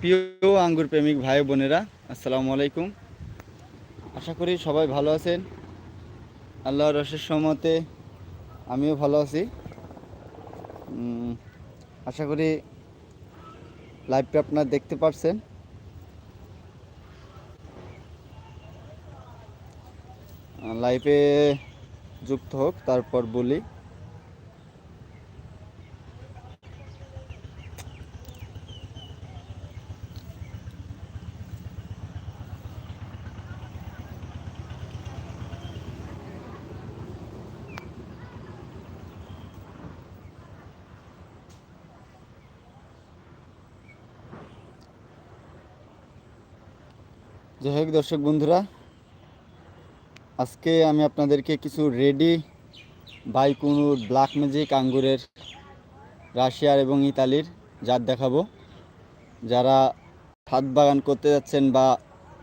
প্রিয় আঙ্গুর প্রেমিক ভাই বোনেরা, আসসালামু আলাইকুম। আশা করি সবাই ভালো আছেন। আল্লাহর রসের সমতে আমিও ভালো আছি। আশা করি লাইভটা আপনারা দেখতে পারছেন। লাইভে যুক্ত হোক, তারপর বলি। যাই হোক দর্শক বন্ধুরা, আজকে আমি আপনাদেরকে কিছু রেডি বাইকুনুর ব্ল্যাক ম্যাজিক আঙ্গুরের রাশিয়ার এবং ইতালির জাত দেখাবো। যারা ছাদ বাগান করতে যাচ্ছেন বা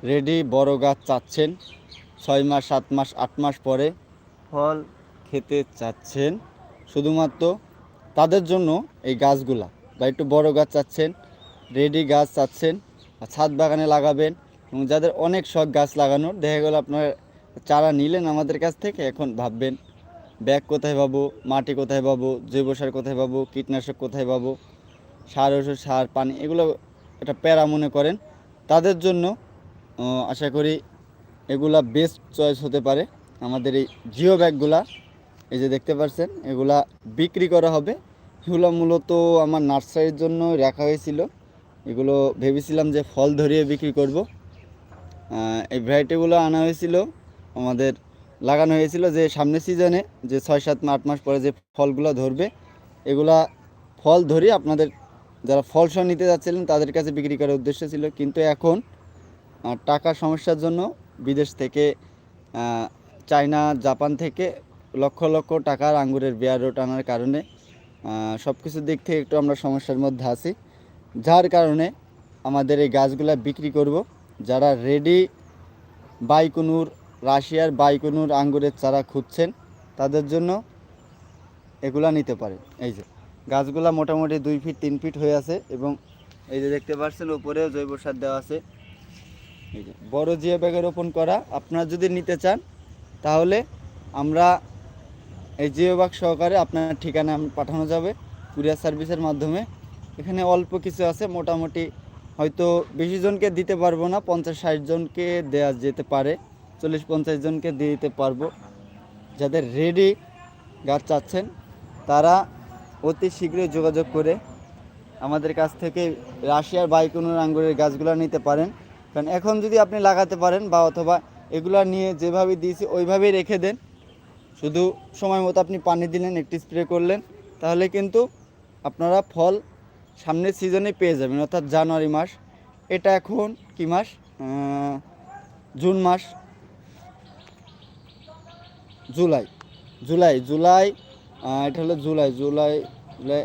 রেডি বড় গাছ চাচ্ছেন, ছয় মাস, সাত মাস, আট মাস পরে ফল খেতে চাচ্ছেন, শুধুমাত্র তাদের জন্য এই গাছগুলা বা একটু বড় গাছ চাচ্ছেন, রেডি গাছ চাচ্ছেন, আর ছাদ বাগানে লাগাবেন এবং যাদের অনেক শখ গাছ লাগানোর, দেখা গেল আপনার চারা নিলেন আমাদের কাছ থেকে, এখন ভাববেন, ব্যাগ কোথায় পাবো, মাটি কোথায় পাবো, জৈব সার কোথায় পাবো, কীটনাশক কোথায় পাবো, সার, ওষুধ, সার, পানি, এগুলো একটা প্যারা মনে করেন। তাদের জন্য আশা করি এগুলা বেস্ট চয়েস হতে পারে। আমাদের এই জিও ব্যাগগুলা, এই যে দেখতে পাচ্ছেন, এগুলা বিক্রি করা হবে। এগুলো মূলত আমার নার্সারির জন্য রাখা হয়েছিল। এগুলো ভেবেছিলাম যে ফল ধরিয়ে বিক্রি করব। এই ভ্যারাইটিগুলো আনা হয়েছিল, আমাদের লাগানো হয়েছিল যে সামনের সিজনে, যে ছয় সাত আট মাস পরে যে ফলগুলো ধরবে, এগুলা ফল ধরিয়ে আপনাদের যারা ফল সহ নিতে যাচ্ছিলেন, তাদের কাছে বিক্রি করার উদ্দেশ্য ছিল। কিন্তু এখন টাকা সমস্যার জন্য বিদেশ থেকে চায়না, জাপান থেকে লক্ষ লক্ষ টাকার আঙ্গুরের বেয়ার রোড আনার কারণে সব কিছুর দিক থেকে একটু আমরা সমস্যার মধ্যে আছি। যার কারণে আমাদের এই গাছগুলা বিক্রি করব। যারা রেডি বাইকুনুর, রাশিয়ার বাইকুনুর আঙ্গুরের চারা খুঁজছেন, তাদের জন্য এগুলা নিতে পারেন। এই যে, গাছগুলা মোটামুটি দুই ফিট তিন ফিট হয়ে আছে এবং এই যে দেখতে পাচ্ছেন, উপরেও জৈব সার দেওয়া আছে। এই যে, বড় জিও ব্যাগে রোপণ করা, আপনারা যদি নিতে চান, তাহলে আমরা এই জিও ব্যাগ সহকারে আপনার ঠিকানা পাঠানো যাবে, কুরিয়ার সার্ভিসের মাধ্যমে। এখানে অল্প কিছু আছে, মোটামুটি হয়তো বেশি জনকে দিতে পারব না, পঞ্চাশ ষাট জনকে দেওয়া যেতে পারে, চল্লিশ পঞ্চাশ জনকে দিয়ে দিতে পারব। যাদের রেডি গাছ চাচ্ছেন, তারা অতি শীঘ্রই যোগাযোগ করে আমাদের কাছ থেকে রাশিয়ার বাইকুনুর আঙ্গুরের গাছগুলো নিতে পারেন। কারণ এখন যদি আপনি লাগাতে পারেন বা অথবা এগুলো নিয়ে যেভাবে দিয়েছি, ওইভাবেই রেখে দেন। শুধু সময় মতো আপনি পানি দিলেন, একটি স্প্রে করলেন, তাহলে কিন্তু আপনারা ফল সামনের সিজনে পেয়ে যাবেন, অর্থাৎ জানুয়ারি মাস। এটা এখন কি মাস? জুন মাস। জুলাই। জুলাই জুলাই এটা হলো জুলাই জুলাই জুলাই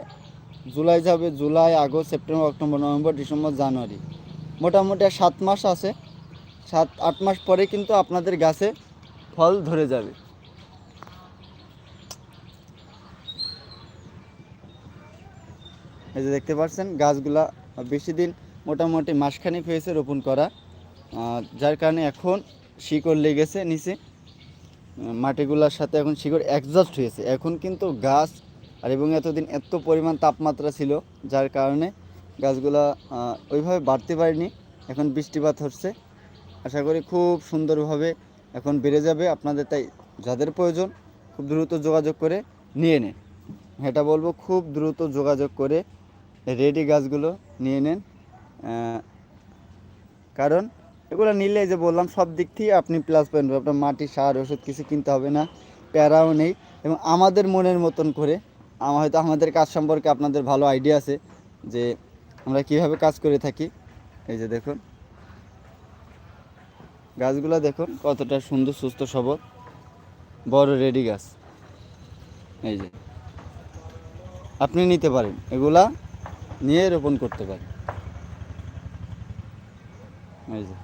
জুলাই যাবে জুলাই, আগস্ট, সেপ্টেম্বর, অক্টোবর, নভেম্বর, ডিসেম্বর, জানুয়ারি। মোটামুটি সাত মাস আছে। সাত, আট মাস পরে কিন্তু আপনাদের গাছে ফল ধরে যাবে। এই যে দেখতে পাচ্ছেন, গাছগুলা বেশি দিন মোটামুটি মাসখানেক হয়েছে রোপণ করা। যার কারণে এখন শিকড় লেগেছে নিচে। মাটিগুলোর সাথে এখন শিকড় অ্যাডজাস্ট হয়েছে। এখন কিন্তু গাছ আর এবং এতদিন এত পরিমাণ তাপমাত্রা ছিল, যার কারণে গাছগুলা ওইভাবে বাড়তে পারেনি। এখন বৃষ্টিপাত হচ্ছে। আশা করি খুব সুন্দরভাবে এখন বেড়ে যাবে। আপনাদের তাই যাদের প্রয়োজন খুব দ্রুত যোগাযোগ করে নিয়ে নেন। এটা বলব খুব দ্রুত যোগাযোগ করে রেডি গাছগুলো নিয়ে নেন। কারণ এগুলো নিলে যে বললাম, সব দিক থেকে আপনি প্লাস পয়েন্ট। আপনার মাটি, সার, ওষুধ কিছু কিনতে হবে না, প্যারাও নেই। এবং আমাদের মনের মতন করে আমার হয়তো আমাদের কাজ সম্পর্কে আপনাদের ভালো আইডিয়া আছে যে আমরা কীভাবে কাজ করে থাকি। এই যে দেখুন, গাছগুলো দেখুন, কতটা সুন্দর, সুস্থ, সবল, বড় রেডি গাছ। এই যে, আপনি নিতে পারেন। এগুলা নিয়ে রোপণ করতে পারি। যে।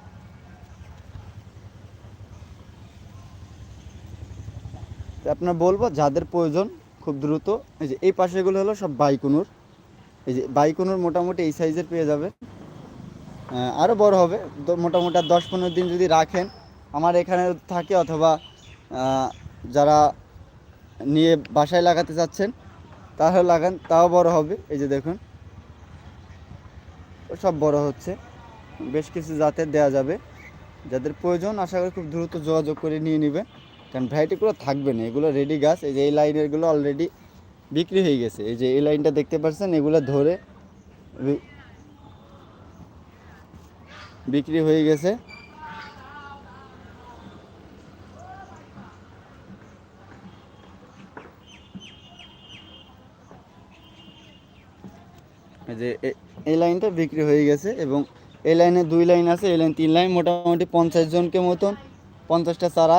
আপনার বলব, যাদের প্রয়োজন খুব দ্রুত, এই যে এই পাশেগুলো হলো সব বাইকুনুর। এই যে বাইকুনুর মোটামুটি এই সাইজের পেয়ে যাবে আরও বড় হবে। মোটামুটি দশ পনেরো দিন যদি রাখেন, আমার এখানে থাকে অথবা যারা নিয়ে বাসায় লাগাতে চাচ্ছেন তাহলে লাগান, তাও বড় হবে। এই যে দেখুন। সব বড় হচ্ছে। বেশ কিছু জাতের দেওয়া যাবে। যাদের প্রয়োজন, আশা করি খুব দ্রুত যোগাযোগ করে নিয়ে নেবেন কারণ ভ্যারাইটিগুলো থাকবে না। এগুলো রেডি গাছ। এই যে এই লাইনেরগুলো অলরেডি বিক্রি হয়ে গেছে। এই যে এই লাইনটা দেখতে পাচ্ছেন, এগুলো ধরে বিক্রি হয়ে গেছে। যে এই লাইনটা বিক্রি হয়ে গেছে এবং এই লাইনে দুই লাইন আছে এই লাইন তিন লাইন মোটামুটি পঞ্চাশ জনকে মতন পঞ্চাশটা চারা।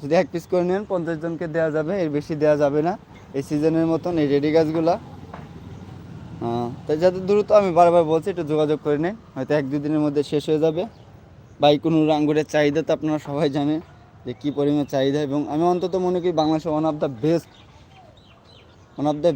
যদি এক পিস করে নেন পঞ্চাশ জনকে দেওয়া যাবে এর বেশি দেওয়া যাবে না। এই সিজনের মতন এই রেডি গাছগুলা। আহ, তাই যাতে দ্রুত আমি বারবার বলছি একটু যোগাযোগ করে নেন হয়তো এক দুই দিনের মধ্যে শেষ হয়ে যাবে। বাইকুনুর আঙ্গুরের চাহিদা তো আপনারা সবাই জানেন যে কী পরিমাণ চাহিদা। এবং আমি অন্তত মনে করি বাংলাদেশে one of the best one of the